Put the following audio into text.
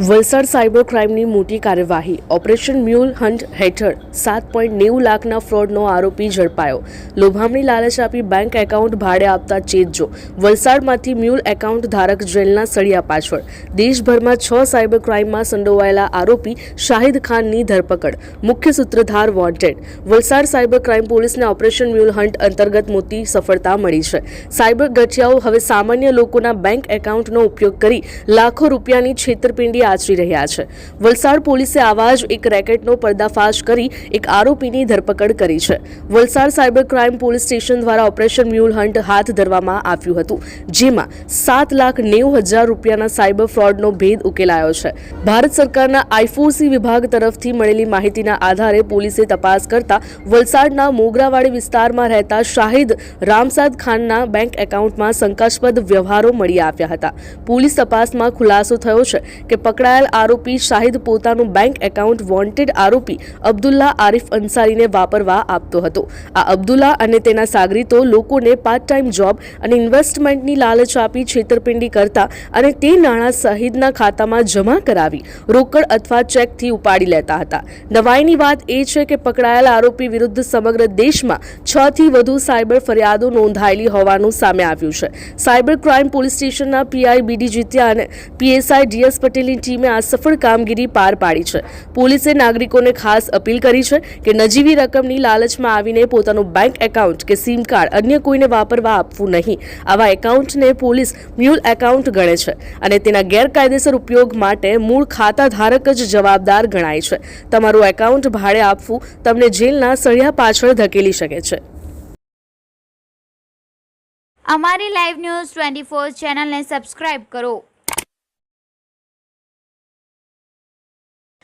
Valsad cyber ક્રાઇમની મોટી કાર્યવાહી. Operation mule hunt હેઠળ સાત પોઈન્ટ નેવું લાખના ફ્રોડનો આરોપી ઝડપાયો. લોભામણી લાલચ આપી બેંક એકાઉન્ટ ભાડે આપતા ચેતજો. વલસાડમાંથી મ્યુલ એકાઉન્ટ ધારક જેલના સળિયા પાછળ. દેશભરમાં છ સાયબર ક્રાઇમમાં સંડોવાયેલા આરોપી શાહિદ ખાનની ધરપકડ. મુખ્ય સૂત્રધાર વોન્ટેડ. વલસાડ સાયબર ક્રાઇમ પોલીસને ઓપરેશન મ્યુલ હન્ટ અંતર્ગત મોટી સફળતા મળી છે. સાયબર ગઠિયાઓ હવે સામાન્ય લોકોના બેંક એકાઉન્ટનો ઉપયોગ કરી લાખો રૂપિયાની છેતરપિંડી આચરી રહ્યા છે. વલસાડ પોલીસે આવા જ એક રેકેટનો પર્દાફાશ કરી એક આરોપીની ધરપકડ કરી છે. Valsad cyber crime police station દ્વારા ઓપરેશન મ્યુલ હન્ટ હાથ ધરવામાં આવ્યું હતું, જેમાં સાત લાખ નેવું હજાર રૂપિયાના સાયબર ફ્રોડનો ભેદ ઉકેલાયો છે. ભારત સરકારના આઈફોસી વિભાગ તરફથી મળેલી માહિતીના આધારે પોલીસે તપાસ કરતા વલસાડના મોગરાવાડી વિસ્તારમાં રહેતા શાહિદ રામસાદ ખાનના બેંક એકાઉન્ટમાં શંકાસ્પદ વ્યવહારો મળી આવ્યા હતા. પોલીસ તપાસમાં ખુલાસો થયો છે કે પકડાયેલ આરોપી શાહિદ પોતાનું બેંક એકાઉન્ટ વોન્ટેડ આરોપી અબ્દુલ્લા આરિફ અંસારીને વાપરવા આપતો હતો. આ અબ્દુલ્લા અને તેના સાગરીતો લોકોને પાર્ટ ટાઈમ જોબ અને ઇન્વેસ્ટમેન્ટની લાલચ આપી છેતરપિંડી કરતા અને તે નાણાં શહીદના ખાતામાં જમા કરાવી, રોકડ અથવા ચેકથી ઉપાડી લેતા હતા. નવાઈની વાત એ છે કે પકડાયેલ આરોપી વિરુદ્ધ સમગ્ર દેશમાં છ થી વધુ સાયબર ફરિયાદો નોંધાયેલી હોવાનું સામે આવ્યું છે. સાયબર ક્રાઇમ પોલીસ સ્ટેશનના પીઆઈ બીડી જીત્યા અને પીએસઆઈ ડીએસ પટેલની ટીમે આ સફળ કામગીરી પાર પાડી છે. પોલીસે નાગરિકોને ખાસ અપીલ કરી છે કે નજીવી રકમની લાલચમાં આવીને પોતાનું બેંક એકાઉન્ટ કે સિમ કાર્ડ અન્ય કોઈને વાપરવા આપવું નહીં. આવા એકાઉન્ટને પોલીસ મ્યુલ એકાઉન્ટ ગણે છે અને તેના ગેરકાયદેસર ઉપયોગ માટે મૂળ ખાતા ધારક જ જવાબદાર ગણાય છે. તમારું એકાઉન્ટ ભાડે આપવું તમને જેલના સળિયા પાછળ ધકેલી શકે છે. અમારી લાઈવ ન્યૂઝ ટ્વેન્ટી ફોર ચેનલને સબસ્ક્રાઇબ કરો.